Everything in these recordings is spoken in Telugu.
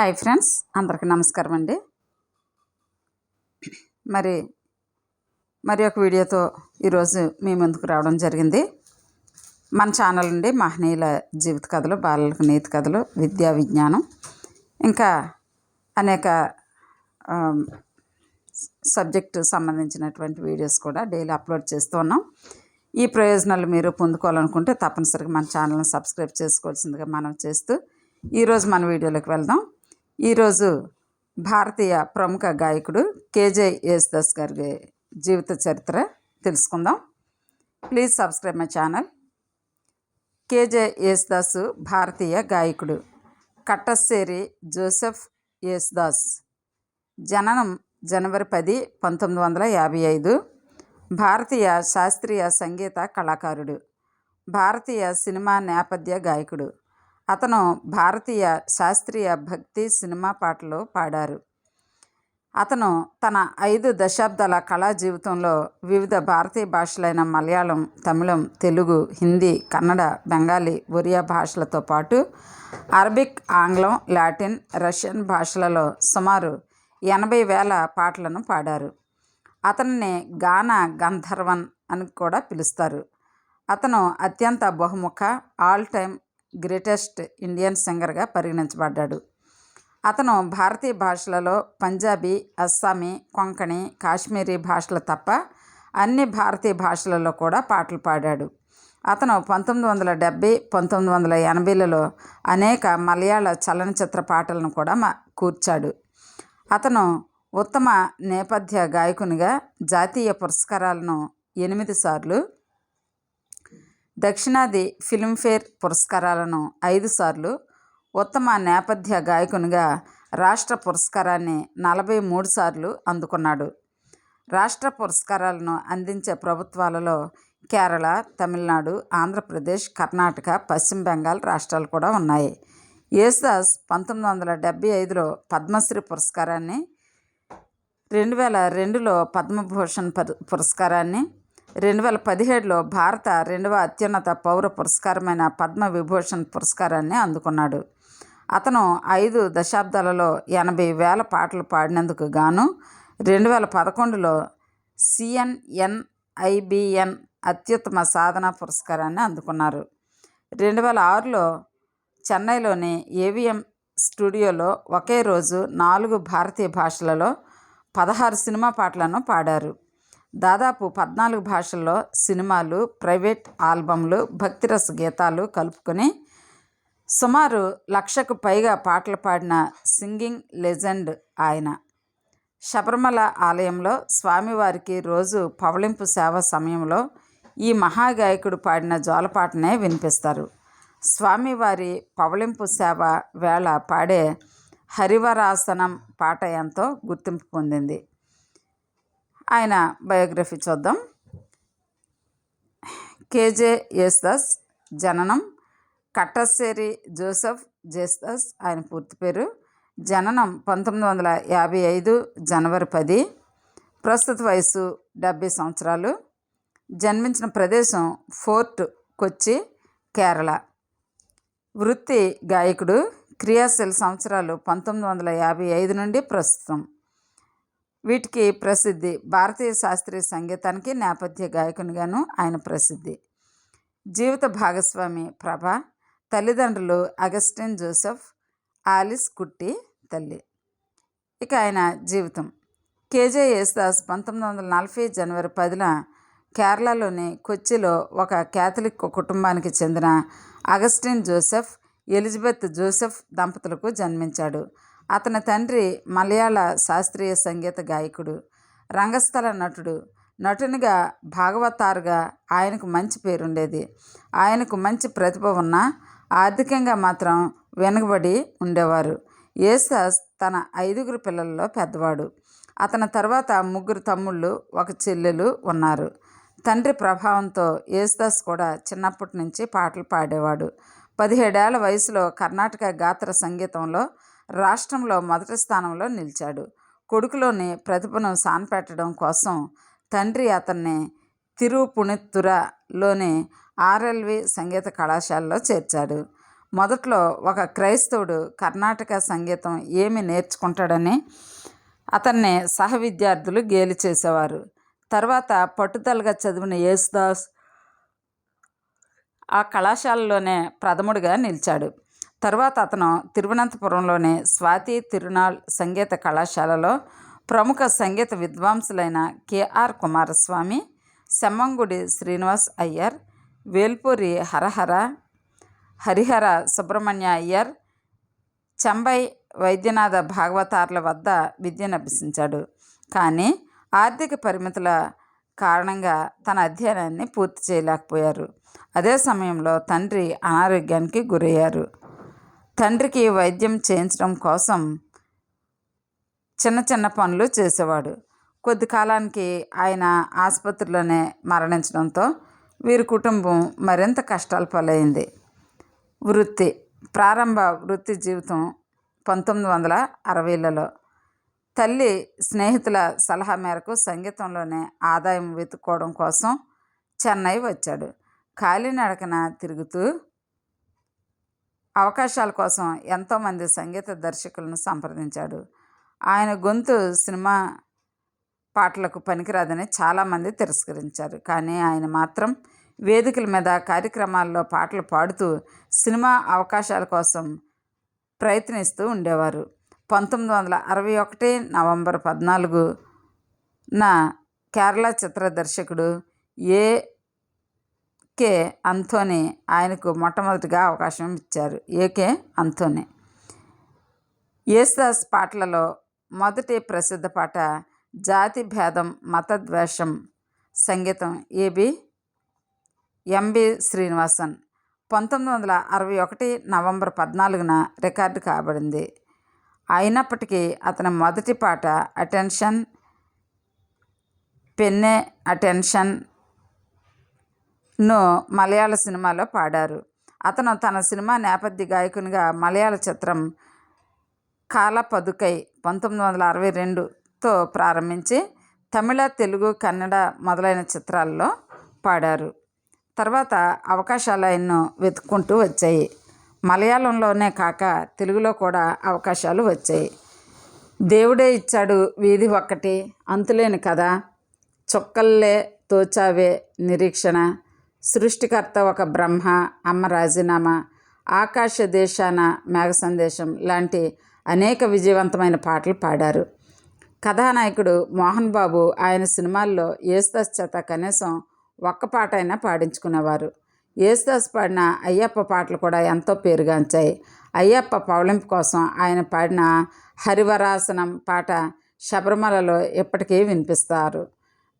హాయ్ ఫ్రెండ్స్ అందరికీ నమస్కారం అండి. మరి మరి ఒక వీడియోతో ఈరోజు మీ ముందుకు రావడం జరిగింది. మన ఛానల్ నుండి మహనీయుల జీవిత కథలు బాలలకు నీతి కథలు విద్యా విజ్ఞానం. ఇంకా అనేక సబ్జెక్టు సంబంధించినటువంటి వీడియోస్ కూడా డైలీ అప్లోడ్ చేస్తూ ఉన్నాం. ఈ ప్రయోజనాలు మీరు పొందుకోవాలనుకుంటే తప్పనిసరిగా మన ఛానల్ని సబ్స్క్రైబ్ చేసుకోవాల్సిందిగా మనం చేస్తూ ఈరోజు మన వీడియోలోకి వెళ్దాం. ఈరోజు భారతీయ ప్రముఖ గాయకుడు కేజే యేసుదాస్ గారి జీవిత చరిత్ర తెలుసుకుందాం. Please subscribe my channel. K J Yesudas భారతీయ గాయకుడు కట్టస్సేరి జోసెఫ్ యేసుదాస్ జననం జనవరి పది పంతొమ్మిది వందల యాభై ఐదు. భారతీయ శాస్త్రీయ సంగీత కళాకారుడు భారతీయ సినిమా నేపథ్య గాయకుడు అతను భారతీయ శాస్త్రీయ భక్తి సినిమా పాటలు పాడారు. అతను తన ఐదు దశాబ్దాల కళా జీవితంలో వివిధ భారతీయ భాషలైన మలయాళం తమిళం తెలుగు హిందీ కన్నడ బెంగాలీ ఒరియా భాషలతో పాటు అరబిక్ ఆంగ్లం లాటిన్ రష్యన్ భాషలలో సుమారు ఎనభై వేల పాటలను పాడారు. అతనిని గాన గంధర్వన్ అని కూడా పిలుస్తారు. అతను అత్యంత బహుముఖ ఆల్ టైమ్ గ్రేటెస్ట్ ఇండియన్ సింగర్గా పరిగణించబడ్డాడు. అతను భారతీయ భాషలలో పంజాబీ అస్సామీ కొంకణి కాశ్మీరీ భాషలు తప్ప అన్ని భారతీయ భాషలలో కూడా పాటలు పాడాడు. అతను పంతొమ్మిది వందల డెబ్భై పంతొమ్మిది వందల ఎనభైలలో అనేక మలయాళ చలనచిత్ర పాటలను కూడా మా కూర్చాడు. అతను ఉత్తమ నేపథ్య గాయకునిగా జాతీయ పురస్కారాలను ఎనిమిది సార్లు దక్షిణాది ఫిల్మ్ఫేర్ పురస్కారాలను ఐదుసార్లు ఉత్తమ నేపథ్య గాయకునిగా రాష్ట్ర పురస్కారాన్ని నలభై మూడు సార్లు అందుకున్నాడు. రాష్ట్ర పురస్కారాలను అందించే ప్రభుత్వాలలో కేరళ తమిళనాడు ఆంధ్రప్రదేశ్ కర్ణాటక పశ్చిమ బెంగాల్ రాష్ట్రాలు కూడా ఉన్నాయి. యేసుదాస్ పంతొమ్మిది వందల డెబ్బై ఐదులో పద్మశ్రీ పురస్కారాన్ని రెండు వేల రెండులో పద్మభూషణ్ పురస్కారాన్ని రెండు వేల పదిహేడులో భారత రెండవ అత్యున్నత పౌర పురస్కారమైన పద్మ విభూషణ్ పురస్కారాన్ని అందుకున్నాడు. అతను ఐదు దశాబ్దాలలో ఎనభై వేల పాటలు పాడినందుకు గాను రెండు వేల పదకొండులో సిఎన్ఎన్ఐబిఎన్ అత్యుత్తమ సాధన పురస్కారాన్ని అందుకున్నారు. రెండు వేల ఆరులో చెన్నైలోని ఏవిఎం స్టూడియోలో ఒకే రోజు నాలుగు భారతీయ భాషలలో పదహారు సినిమా పాటలను పాడారు. దాదాపు పద్నాలుగు భాషల్లో సినిమాలు ప్రైవేట్ ఆల్బమ్లు భక్తిరస గీతాలు కలుపుకొని సుమారు లక్షకు పైగా పాటలు పాడిన సింగింగ్ లెజెండ్ ఆయన. శబరిమల ఆలయంలో స్వామివారికి రోజు పవళింపు సేవ సమయంలో ఈ మహాగాయకుడు పాడిన జోలపాటనే వినిపిస్తారు. స్వామివారి పవళింపు సేవ వేళ పాడే హరివరాసనం పాట ఎంతో గుర్తింపు పొందింది. ఆయన బయోగ్రఫీ చూద్దాం. కేజే యేసుదాస్ జననం. కట్టస్సేరి జోసెఫ్ జేస్దాస్ ఆయన పూర్తి పేరు. జననం పంతొమ్మిది వందల యాభై ఐదు జనవరి పది. ప్రస్తుత వయసు డెబ్భై సంవత్సరాలు. జన్మించిన ప్రదేశం ఫోర్ట్ కొచ్చి కేరళ. వృత్తి గాయకుడు. క్రియాశీల సంవత్సరాలు పంతొమ్మిది వందల యాభై ఐదు నుండి ప్రస్తుతం. వీటికి ప్రసిద్ధి భారతీయ శాస్త్రీయ సంగీతానికి నేపథ్య గాయకునిగాను ఆయన ప్రసిద్ధి. జీవిత భాగస్వామి ప్రభ తల్లిదండ్రులు అగస్టిన్ జోసెఫ్ ఆలిస్ కుట్టి తల్లి. ఇక ఆయన జీవితం. కేజే యేసుదాస్ పంతొమ్మిది వందల నలభై జనవరి పదిన కేరళలోని కొచ్చిలో ఒక క్యాథలిక్ కుటుంబానికి చెందిన అగస్టిన్ జోసెఫ్ ఎలిజబెత్ జోసెఫ్ దంపతులకు జన్మించాడు. అతని తండ్రి మలయాళ శాస్త్రీయ సంగీత గాయకుడు రంగస్థల నటుడు. నటునిగా భాగవతారుగా ఆయనకు మంచి పేరుండేది. ఆయనకు మంచి ప్రతిభ ఉన్న ఆర్థికంగా మాత్రం వెనుకబడి ఉండేవారు. యేసుదాస్ తన ఐదుగురు పిల్లల్లో పెద్దవాడు. అతని తర్వాత ముగ్గురు తమ్ముళ్ళు ఒక చెల్లెలు ఉన్నారు. తండ్రి ప్రభావంతో యేసుదాస్ కూడా చిన్నప్పటి నుంచి పాటలు పాడేవాడు. పదిహేడేళ్ళ వయసులో కర్ణాటక గాత్ర సంగీతంలో రాష్ట్రంలో మొదటి స్థానంలో నిలిచాడు. కొడుకులోని ప్రతిభను సాన్పెట్టడం కోసం తండ్రి అతన్ని తిరుపుణిత్తురలోని ఆర్ఎల్వి సంగీత కళాశాలలో చేర్చాడు. మొదట్లో ఒక క్రైస్తవుడు కర్ణాటక సంగీతం ఏమి నేర్చుకుంటాడని అతన్ని సహ విద్యార్థులు గేలి చేసేవారు. తర్వాత పట్టుదలగా చదివిన యేసుదాస్ ఆ కళాశాలలోనే ప్రథముడిగా నిలిచాడు. తర్వాత అతను తిరువనంతపురంలోని స్వాతి తిరునాళ్ సంగీత కళాశాలలో ప్రముఖ సంగీత విద్వాంసులైన కేఆర్ కుమారస్వామి సెమ్మంగుడి శ్రీనివాస్ అయ్యర్ వేల్పూరి హరహర హరిహర సుబ్రహ్మణ్య అయ్యర్ చెంబై వైద్యనాథ భాగవతార్ల వద్ద విద్యను అభ్యసించాడు కానీ ఆర్థిక పరిమితుల కారణంగా తన అధ్యయనాన్ని పూర్తి చేయలేకపోయారు. అదే సమయంలో తండ్రి అనారోగ్యానికి గురయ్యారు. తండ్రికి వైద్యం చేయించడం కోసం చిన్న చిన్న పనులు చేసేవాడు. కొద్ది కాలానికి ఆయన ఆసుపత్రిలోనే మరణించడంతో వీరి కుటుంబం మరింత కష్టాల పాలైంది. వృత్తి ప్రారంభ వృత్తి జీవితం పంతొమ్మిది వందల అరవైలలో. తల్లి స్నేహితుల సలహా మేరకు సంగీతంలోనే ఆదాయం వెతుక్కోవడం కోసం చెన్నై వచ్చాడు. కాలినడకన తిరుగుతూ అవకాశాల కోసం ఎంతోమంది సంగీత దర్శకులను సంప్రదించాడు. ఆయన గొంతు సినిమా పాటలకు పనికిరాదని చాలామంది తిరస్కరించారు. కానీ ఆయన మాత్రం వేదికల మీద కార్యక్రమాల్లో పాటలు పాడుతూ సినిమా అవకాశాల కోసం ప్రయత్నిస్తూ ఉండేవారు. పంతొమ్మిది వందల అరవై ఒకటి నవంబర్ పద్నాలుగు నా కేరళ చిత్ర దర్శకుడు ఏ కే అంథోనీ ఆయనకు మొట్టమొదటిగా అవకాశం ఇచ్చారు. ఏకే అంథోనీ. యేసుదాస్ పాటలలో మొదటి ప్రసిద్ధ పాట జాతి భేదం మతద్వేషం సంగీతం ఏబి ఎంబి శ్రీనివాసన్. పంతొమ్మిది వందల అరవై ఒకటి నవంబర్ పద్నాలుగున రికార్డు కాబడింది. అయినప్పటికీ అతని మొదటి పాట అటెన్షన్ పెన్నె అటెన్షన్ ను మలయాళ సినిమాలో పాడారు. అతను తన సినిమా నేపథ్య గాయకునిగా మలయాళ చిత్రం కాలపదుకై పంతొమ్మిది వందల అరవై రెండుతో ప్రారంభించి తమిళ తెలుగు కన్నడ మొదలైన చిత్రాల్లో పాడారు. తర్వాత అవకాశాలు ఆయన్ను వెతుక్కుంటూ వచ్చాయి. మలయాళంలోనే కాక తెలుగులో కూడా అవకాశాలు వచ్చాయి. దేవుడే ఇచ్చాడు వీధి ఒక్కటి అంతులేని కథ చొక్కల్లే తోచావే నిరీక్షణ సృష్టికర్త ఒక బ్రహ్మ అమ్మ రాజీనామా ఆకాశ దేశాన మేఘ సందేశం లాంటి అనేక విజయవంతమైన పాటలు పాడారు. కథానాయకుడు మోహన్ బాబు ఆయన సినిమాల్లో యేసుదాస్ చేత కనీసం ఒక్క పాట అయినా పాడించుకునేవారు. యేసుదాస్ పాడిన అయ్యప్ప పాటలు కూడా ఎంతో పేరుగాంచాయి అయ్యప్ప పౌలింపు కోసం ఆయన పాడిన హరివరాసనం పాట శబరిమలలో ఇప్పటికీ వినిపిస్తారు.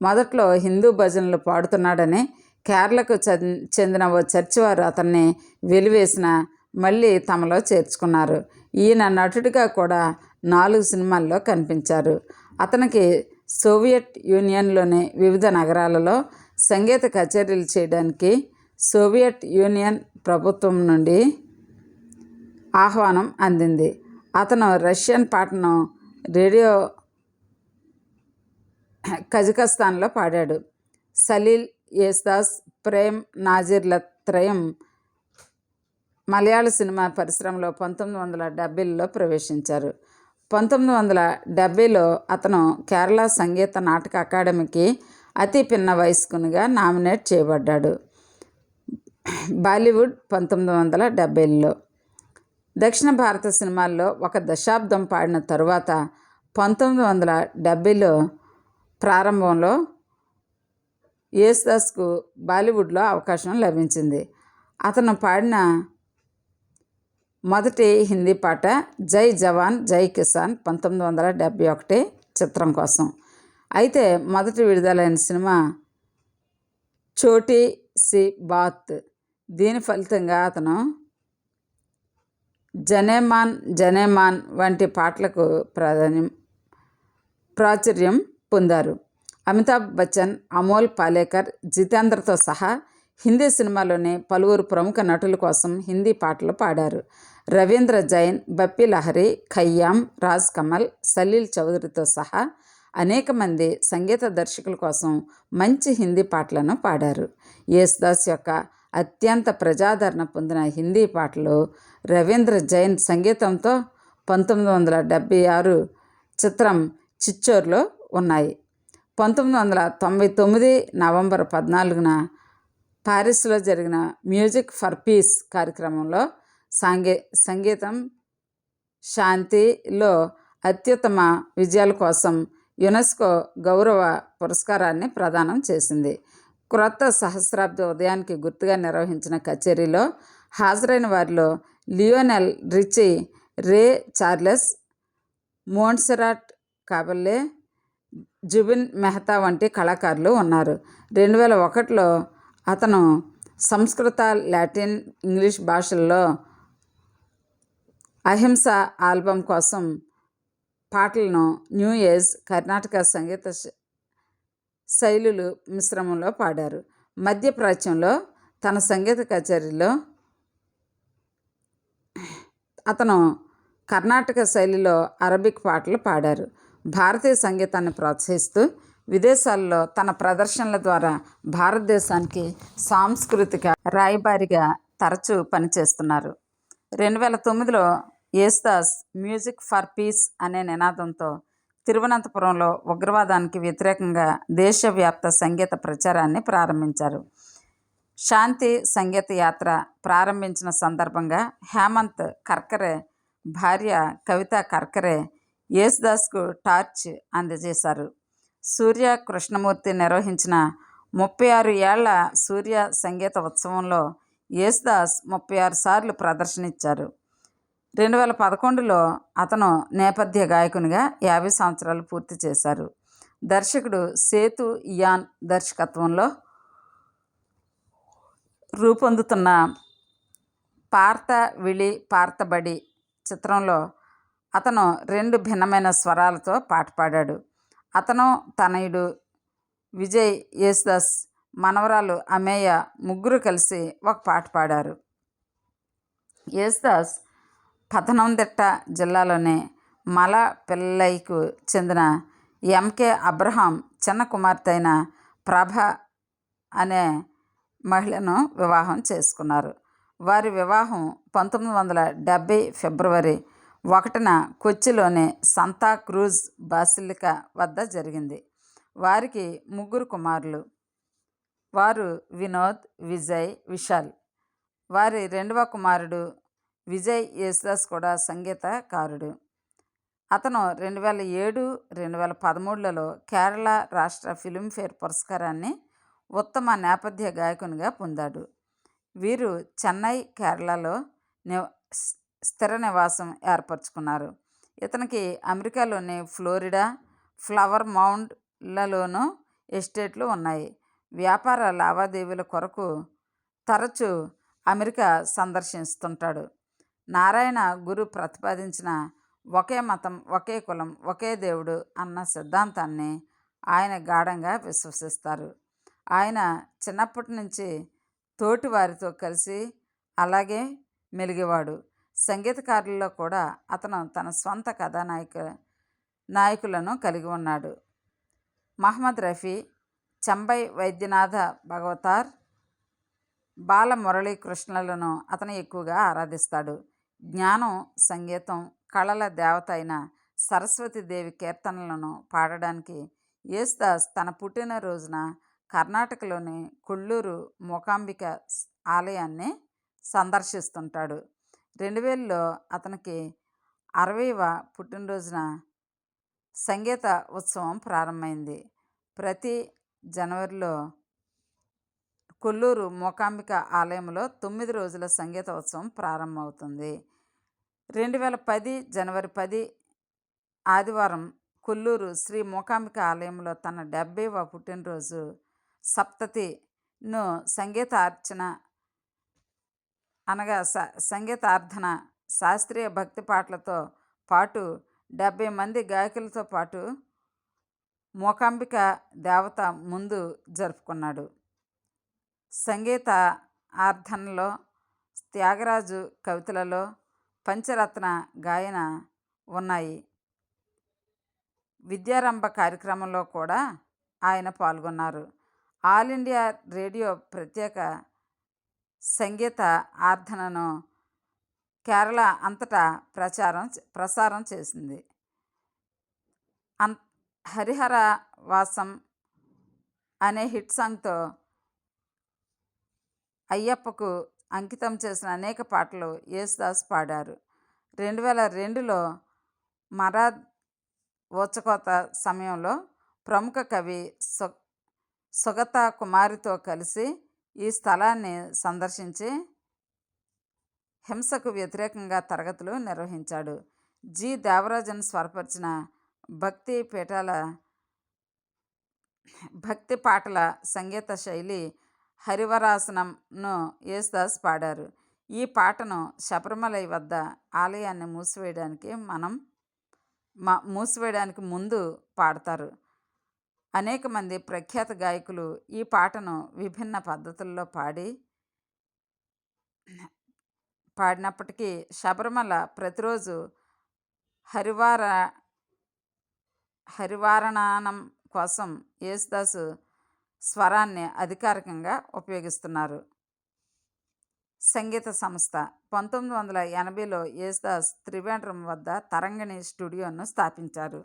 మొదట్లో హిందూ భజనలు పాడుతున్నాడని కేరళకు చెందిన ఓ చర్చి వారు అతన్ని వెలివేసిన మళ్ళీ తమలో చేర్చుకున్నారు. ఈయన నటుడిగా కూడా నాలుగు సినిమాల్లో కనిపించారు. అతనికి సోవియట్ యూనియన్లోని వివిధ నగరాలలో సంగీత కచేరీలు చేయడానికి సోవియట్ యూనియన్ ప్రభుత్వం నుండి ఆహ్వానం అందింది. అతను రష్యన్ పాటను రేడియో కజకస్తాన్లో పాడాడు. సలీల్ యేసుదాస్ ప్రేమ్ నాజీర్ల త్రయం మలయాళ సినిమా పరిశ్రమలో పంతొమ్మిది వందల డెబ్బైలో ప్రవేశించారు. పంతొమ్మిది వందల డెబ్బైలో అతను కేరళ సంగీత నాటక అకాడమీకి అతి పిన్న వయస్కునిగా నామినేట్ చేయబడ్డాడు. బాలీవుడ్ పంతొమ్మిది వందల డెబ్బైలో. దక్షిణ భారత సినిమాల్లో ఒక దశాబ్దం పాడిన తరువాత పంతొమ్మిది వందల డెబ్బైలో ప్రారంభంలో యేసుదాస్కు బాలీవుడ్లో అవకాశం లభించింది. అతను పాడిన మొదటి హిందీ పాట జై జవాన్ జై కిసాన్ పంతొమ్మిది వందల డెబ్భై ఒకటి చిత్రం కోసం. అయితే మొదటి విడుదలైన సినిమా చోటీ సి బాత్. దీని ఫలితంగా అతను జనేమాన్ జనేమాన్ వంటి పాటలకు ప్రాధాన్యం ప్రాచుర్యం పొందారు. అమితాబ్ బచ్చన్ అమోల్ పాలేకర్ జితేంద్రతో సహా హిందీ సినిమాలోని పలువురు ప్రముఖ నటుల కోసం హిందీ పాటలు పాడారు. రవీంద్ర జైన్ బప్పి లహరి ఖయ్యాం రాజ్ కమల్ సలీల్ చౌదరితో సహా అనేక మంది సంగీత దర్శకుల కోసం మంచి హిందీ పాటలను పాడారు. యేసుదాస్ యొక్క అత్యంత ప్రజాదరణ పొందిన హిందీ పాటలు రవీంద్ర జైన్ సంగీతంతో పంతొమ్మిది వందల డెబ్భై ఆరు చిత్రం చిచ్చోర్లో ఉన్నాయి. పంతొమ్మిది వందల తొంభై తొమ్మిది నవంబర్ పద్నాలుగున పారిస్లో జరిగిన మ్యూజిక్ ఫర్ పీస్ కార్యక్రమంలో సాంగే సంగీతం శాంతిలో అత్యుత్తమ విజయాల కోసం యునెస్కో గౌరవ పురస్కారాన్ని ప్రదానం చేసింది. క్రొత్త సహస్రాబ్ది ఉదయానికి గుర్తుగా నిర్వహించిన కచేరీలో హాజరైన వారిలో Lionel Richie Ray Charles Montserrat Caballe Zubin Mehta వంటి కళాకారులు ఉన్నారు. రెండు వేల ఒకటిలో అతను సంస్కృత లాటిన్ ఇంగ్లీష్ భాషల్లో అహింస ఆల్బమ్ కోసం పాటలను న్యూ ఏజ్ కర్ణాటక సంగీత శైలులు మిశ్రమంలో పాడారు. మధ్యప్రాచ్యంలో తన సంగీత కచేరీలో అతను కర్ణాటక శైలిలో అరబిక్ పాటలు పాడారు. భారతీయ సంగీతాన్ని ప్రోత్సహిస్తూ విదేశాల్లో తన ప్రదర్శనల ద్వారా భారతదేశానికి సాంస్కృతిక రాయబారిగా తరచూ పనిచేస్తున్నారు. రెండు వేల తొమ్మిదిలో యేసుదాస్ మ్యూజిక్ ఫర్ పీస్ అనే నినాదంతో తిరువనంతపురంలో ఉగ్రవాదానికి వ్యతిరేకంగా దేశవ్యాప్త సంగీత ప్రచారాన్ని ప్రారంభించారు. శాంతి సంగీత యాత్ర ప్రారంభించిన సందర్భంగా హేమంత్ కర్కరే భార్య కవిత కర్కరే యేసుదాస్కు టార్చ్ అందజేశారు. సూర్య కృష్ణమూర్తి నిర్వహించిన ముప్పై ఆరు ఏళ్ళ సూర్య సంగీత ఉత్సవంలో యేసుదాస్ ముప్పై ఆరు సార్లు ప్రదర్శన ఇచ్చారు రెండు వేల పదకొండులో అతను నేపథ్య గాయకునిగా యాభై సంవత్సరాలు పూర్తి చేశారు. దర్శకుడు సేతు ఇయాన్ దర్శకత్వంలో రూపొందుతున్న పార్త విళి పార్తబడి చిత్రంలో అతను రెండు భిన్నమైన స్వరాలతో పాట పాడాడు అతను తనయుడు విజయ్ యేసుదాస్ మనవరాలు అమేయ ముగ్గురు కలిసి ఒక పాట పాడారు. యేసుదాస్ పతనంతిట్ట జిల్లాలోని మల పిల్లైకు చెందిన ఎంకే అబ్రహాం చిన్న కుమార్తె అయిన ప్రభ అనే మహిళను వివాహం చేసుకున్నారు. వారి వివాహం పంతొమ్మిది వందల డెబ్భై ఫిబ్రవరి ఒకటిన కొచ్చిలోని సంతా క్రూజ్ బాసిలికా వద్ద జరిగింది. వారికి ముగ్గురు కుమారులు. వారు వినోద్ విజయ్ విశాల్. వారి రెండవ కుమారుడు విజయ్ యేసుదాస్ కూడా సంగీతకారుడు. అతను రెండు వేల ఏడు రెండు వేల పదమూడులలో కేరళ రాష్ట్ర ఫిల్మ్ఫేర్ పురస్కారాన్ని ఉత్తమ నేపథ్య గాయకునిగా పొందాడు. వీరు చెన్నై కేరళలో స్థిర నివాసం ఏర్పరచుకున్నారు. ఇతనికి అమెరికాలోని ఫ్లోరిడా ఫ్లవర్ మౌండ్లలోనూ ఎస్టేట్లు ఉన్నాయి. వ్యాపార లావాదేవీల కొరకు తరచూ అమెరికా సందర్శిస్తుంటాడు. నారాయణ గురు ప్రతిపాదించిన ఒకే మతం ఒకే కులం ఒకే దేవుడు అన్న సిద్ధాంతాన్ని ఆయన గాఢంగా విశ్వసిస్తారు. ఆయన చిన్నప్పటి నుంచి తోటి వారితో కలిసి అలాగే మెలిగేవాడు. సంగీతకారుల్లో కూడా అతను తన స్వంత కథానాయక నాయకులను కలిగి ఉన్నాడు. మహమ్మద్ రఫీ చంబై వైద్యనాథ భగవతార్ బాల మురళీకృష్ణలను అతను ఎక్కువగా ఆరాధిస్తాడు. జ్ఞానం సంగీతం కళల దేవత అయిన సరస్వతీదేవి కీర్తనలను పాడడానికి యేసుదాస్ తన పుట్టినరోజున కర్ణాటకలోని కొల్లూరు మూకాంబిక ఆలయాన్ని సందర్శిస్తుంటాడు. రెండు వేలలో అతనికి అరవైవ పుట్టినరోజున సంగీత ఉత్సవం ప్రారంభమైంది. ప్రతి జనవరిలో కొల్లూరు మూకాంబిక ఆలయంలో తొమ్మిది రోజుల సంగీత ఉత్సవం ప్రారంభమవుతుంది. రెండు వేల పది జనవరి పది ఆదివారం కొల్లూరు శ్రీ మూకాంబిక ఆలయంలో తన డెబ్భైవ పుట్టినరోజు సప్తతిను సంగీత అర్చన అనగా స సంగీతార్థన శాస్త్రీయ భక్తి పాటలతో పాటు డెబ్భై మంది గాయకులతో పాటు మూకాంబిక దేవత ముందు జరుపుకున్నాడు. సంగీత ఆర్ధనలో త్యాగరాజు కవితలలో పంచరత్న గాయన ఉన్నాయి. విద్యారంభ కార్యక్రమంలో కూడా ఆయన పాల్గొన్నారు. ఆల్ ఇండియా రేడియో ప్రత్యేక సంగీత ఆర్ధనను కేరళ అంతటా ప్రచారం ప్రసారం చేసింది. అన్ హరిహర వాసం అనే హిట్ సాంగ్తో అయ్యప్పకు అంకితం చేసిన అనేక పాటలు యేసుదాస్ పాడారు. రెండు వేల రెండులో మరాద్ ఊచకోత సమయంలో ప్రముఖ కవి సు సుగత కుమారితో కలిసి ఈ స్థలాన్ని సందర్శించి హింసకు వ్యతిరేకంగా తరగతులు నిర్వహించాడు. జి. దేవరాజన్ స్వరపరిచిన భక్తి పీఠాల భక్తి పాటల సంగీత శైలి హరివరాసనంను యేసుదాస్ పాడారు. ఈ పాటను శబరిమలై వద్ద ఆలయాన్ని మూసివేయడానికి మనం మా మూసివేయడానికి ముందు పాడతారు. అనేక మంది ప్రఖ్యాత గాయకులు ఈ పాటను విభిన్న పద్ధతుల్లో పాడి పాడినప్పటికీ శబరిమల ప్రతిరోజు హరివార హరివారణానం కోసం యేసుదాసు స్వరాన్ని అధికారికంగా ఉపయోగిస్తున్నారు. సంగీత సంస్థ పంతొమ్మిది వందల ఎనభైలో యేసుదాస్ త్రివేంద్రం వద్ద తరంగిణి స్టూడియోను స్థాపించారు.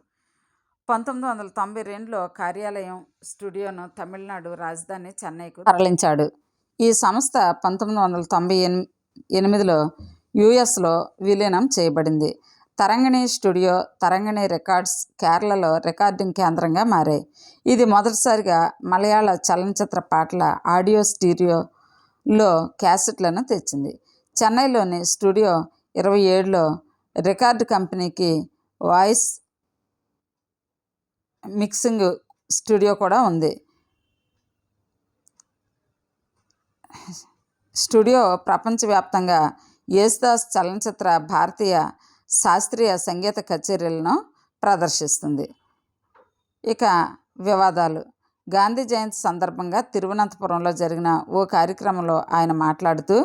పంతొమ్మిది వందల తొంభై రెండులో కార్యాలయం స్టూడియోను తమిళనాడు రాజధాని చెన్నైకు తరలించాడు. ఈ సంస్థ పంతొమ్మిది వందల తొంభై ఎన్ ఎనిమిదిలో యుఎస్లో విలీనం చేయబడింది. తరంగిణి స్టూడియో తరంగిణి రికార్డ్స్ కేరళలో రికార్డింగ్ కేంద్రంగా మారాయి. ఇది మొదటిసారిగా మలయాళ చలనచిత్ర పాటల ఆడియో స్టీరియోలో క్యాసెట్లను తెచ్చింది. చెన్నైలోని స్టూడియో ఇరవై ఏడులో రికార్డ్ కంపెనీకి వాయిస్ మిక్సింగ్ స్టూడియో కూడా ఉంది. స్టూడియో ప్రపంచవ్యాప్తంగా యేసుదాస్ చలనచిత్ర భారతీయ శాస్త్రీయ సంగీత కచేరీలను ప్రదర్శిస్తుంది. ఇక వివాదాలు. గాంధీ జయంతి సందర్భంగా తిరువనంతపురంలో జరిగిన ఓ కార్యక్రమంలో ఆయన మాట్లాడుతూ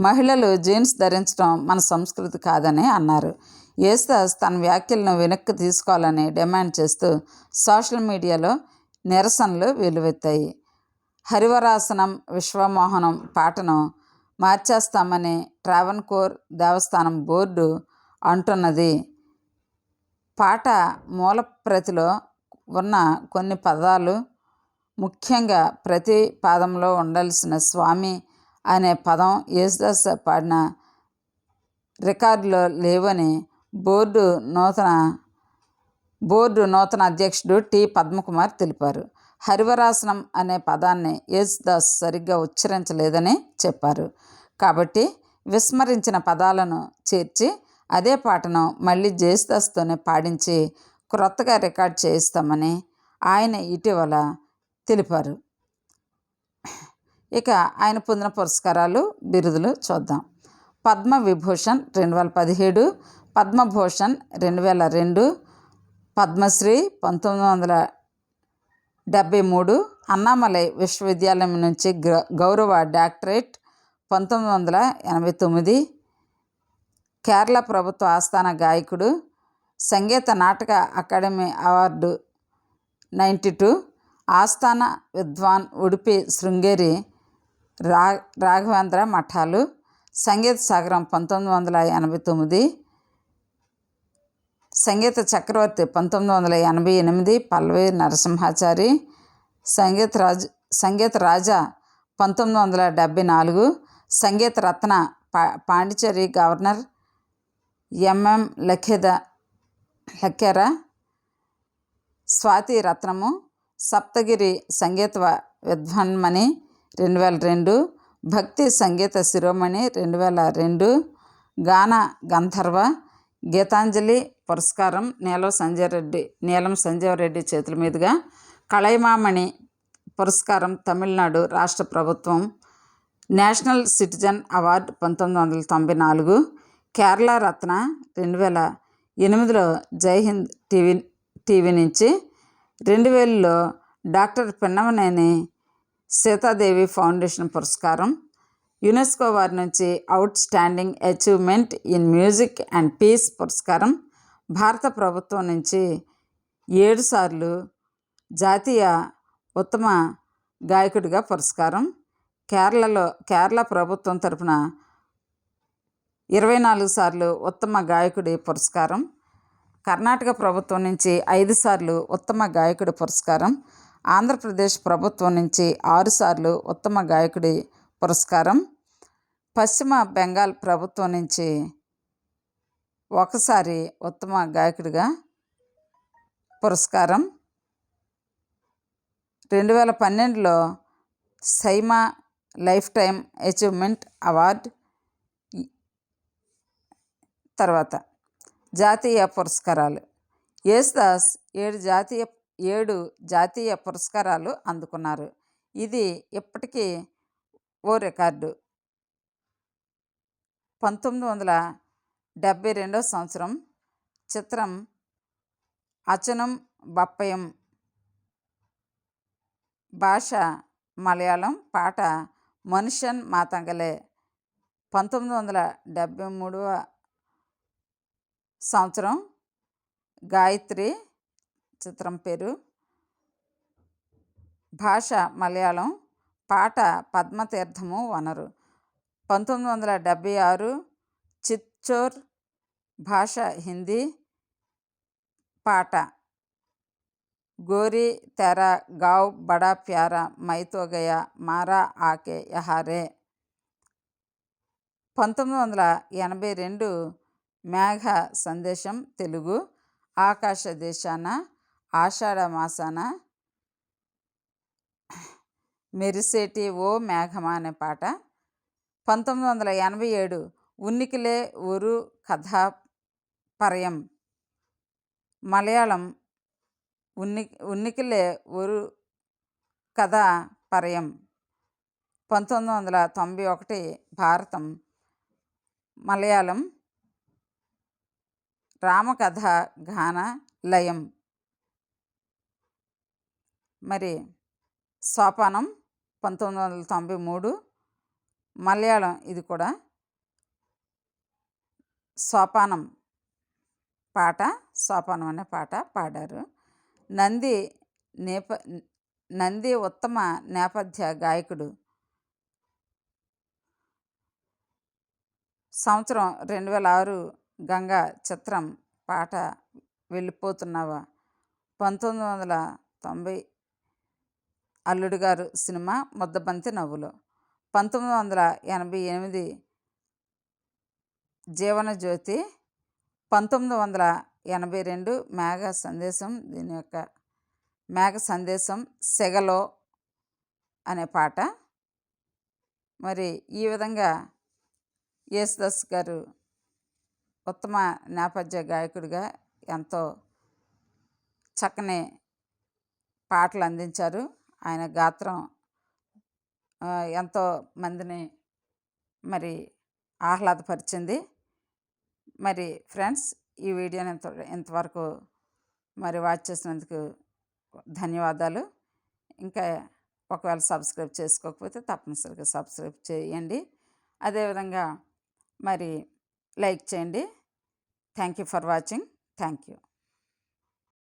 మహిళలు జీన్స్ ధరించడం మన సంస్కృతి కాదని అన్నారు. యేసుదాస్ తన వ్యాఖ్యలను వెనక్కి తీసుకోవాలని డిమాండ్ చేస్తూ సోషల్ మీడియాలో నిరసనలు వెలువెత్తాయి హరివరాసనం విశ్వమోహనం పాటను మార్చేస్తామని ట్రావెన్కోర్ దేవస్థానం బోర్డు అంటున్నది. పాట మూల ప్రతిలో ఉన్న కొన్ని పదాలు ముఖ్యంగా ప్రతి పాదంలో ఉండాల్సిన స్వామి అనే పదం యేసుదాస్ పాడిన రికార్డులో లేవని బోర్డు నూతన బోర్డు నూతన అధ్యక్షుడు టి పద్మకుమార్ తెలిపారు. హరివరాసనం అనే పదాన్ని యేసుదాస్ సరిగ్గా ఉచ్చరించలేదని చెప్పారు. కాబట్టి విస్మరించిన పదాలను చేర్చి అదే పాటను మళ్ళీ జేసుదాస్తోనే పాడించి క్రొత్తగా రికార్డ్ చేయిస్తామని ఆయన ఇటీవల తెలిపారు. ఇక ఆయన పొందిన పురస్కారాలు బిరుదులు చూద్దాం. పద్మ విభూషణ్ రెండు వేల పదిహేడు పద్మభూషణ్ రెండు వేల రెండు పద్మశ్రీ పంతొమ్మిది వందల డెబ్భై మూడు అన్నామలై విశ్వవిద్యాలయం నుంచి గౌరవ డాక్టరేట్ పంతొమ్మిది వందల ఎనభై తొమ్మిది కేరళ ప్రభుత్వ ఆస్థాన గాయకుడు Sangeet Natak academy award ninety two ఆస్థాన విద్వాన్ ఉడిపి శృంగేరి రా రాఘవేంద్ర మఠాలు సంగీత సాగరం పంతొమ్మిది వందల ఎనభై తొమ్మిది సంగీత చక్రవర్తి పంతొమ్మిది వందల ఎనభై ఎనిమిది పల్లవి నరసింహాచారి సంగీత రాజు సంగీత రాజా పంతొమ్మిది వందల డెబ్భై నాలుగు సంగీత రత్న పా పాండిచేరి గవర్నర్ ఎంఎం లఖేద లఖేర స్వాతి రత్నము సప్తగిరి సంగీత విద్వాన్మణి రెండు వేల రెండు భక్తి సంగీత శిరోమణి రెండు వేల రెండు గాన గంధర్వ గీతాంజలి పురస్కారం నీలం సంజయ్ రెడ్డి నీలం సంజయ్ రెడ్డి చేతుల మీదుగా కళైమామణి పురస్కారం తమిళనాడు రాష్ట్ర ప్రభుత్వం నేషనల్ సిటిజన్ అవార్డు పంతొమ్మిది వందల తొంభై నాలుగు కేరళ రత్న రెండు వేల ఎనిమిదిలో జై హింద్ టీవీ టీవీ నుంచి రెండు వేలలో డాక్టర్ పిన్నమనేని సీతాదేవి ఫౌండేషన్ పురస్కారం. యునెస్కో వారి నుంచి outstanding achievement in music and peace పురస్కారం. భారత ప్రభుత్వం నుంచి ఏడుసార్లు జాతీయ ఉత్తమ గాయకుడిగా పురస్కారం. కేరళలో కేరళ ప్రభుత్వం తరపున ఇరవై నాలుగు సార్లు ఉత్తమ గాయకుడి పురస్కారం. కర్ణాటక ప్రభుత్వం నుంచి ఐదు సార్లు ఉత్తమ గాయకుడి పురస్కారం. ఆంధ్రప్రదేశ్ ప్రభుత్వం నుంచి ఆరుసార్లు ఉత్తమ గాయకుడి పురస్కారం పశ్చిమ బెంగాల్ ప్రభుత్వం నుంచి ఒకసారి ఉత్తమ గాయకుడిగా పురస్కారం. రెండు వేల పన్నెండులో SIIMA lifetime achievement award తర్వాత జాతీయ పురస్కారాలు. యేసుదాస్ ఏడు జాతీయ ఏడు జాతీయ పురస్కారాలు అందుకున్నారు. ఇది ఇప్పటికీ ఓ రికార్డు. పంతొమ్మిది వందల డెబ్భై రెండో సంవత్సరం చిత్రం అచనం బప్పయం భాష మలయాళం పాట మనుషన్ మాతంగలే. పంతొమ్మిది వందల డెబ్భై మూడవ సంవత్సరం గాయత్రి చిత్రం పేరు. భాష మలయాళం. పాట పద్మతీర్థము వనరు. పంతొమ్మిది వందల డెబ్భై ఆరు చిత్తోర్ భాష హిందీ పాట. గోరీ తెరా గావ్ బడా ప్యారా మైతో గయా మారా ఆకే యహారే. పంతొమ్మిది వందల ఎనభై రెండు మేఘ సందేశం తెలుగు ఆకాశ దేశాన ఆషాఢ మాసాన మెరిసేటి ఓ మేఘమా అనే పాట. పంతొమ్మిది వందల ఎనభై ఏడు ఉన్నికిలే ఒరు కథా పరయం. మలయాళం ఉన్ని ఉన్నికిలే ఒరు కథ పరయం. పంతొమ్మిది వందల తొంభై ఒకటి భారతం. మలయాళం రామకథ గాన లయం. మరి సోపానం పంతొమ్మిది వందల తొంభై మూడు మలయాళం ఇది కూడా. సోపానం పాట సోపానం అనే పాట పాడారు. నంది నేప నంది ఉత్తమ నేపథ్య గాయకుడు. సంవత్సరం రెండు వేల ఆరు గంగా చిత్రం పాట వెళ్ళిపోతున్నావా? పంతొమ్మిది వందల తొంభై అల్లుడు గారు సినిమా ముద్దబంతి నవ్వులు. పంతొమ్మిది వందల ఎనభై ఎనిమిది జీవన జ్యోతి పంతొమ్మిది వందల ఎనభై రెండు మేఘ సందేశం దీని యొక్క మేఘ సందేశం సెగలో అనే పాట. మరి ఈ విధంగా యేసుదాస్ గారు ఉత్తమ నేపథ్య గాయకుడిగా ఎంతో చక్కని పాటలు అందించారు. ఆయన గాత్రం ఎంతో మందిని మరి ఆహ్లాదపరిచింది. మరి ఫ్రెండ్స్ ఈ వీడియోని ఇంత ఇంతవరకు మరి వాచ్ చేసినందుకు ధన్యవాదాలు. ఇంకా ఒకవేళ సబ్స్క్రైబ్ చేసుకోకపోతే తప్పనిసరిగా సబ్స్క్రైబ్ చేయండి. అదేవిధంగా మరి లైక్ చేయండి. Thank you for watching. Thank you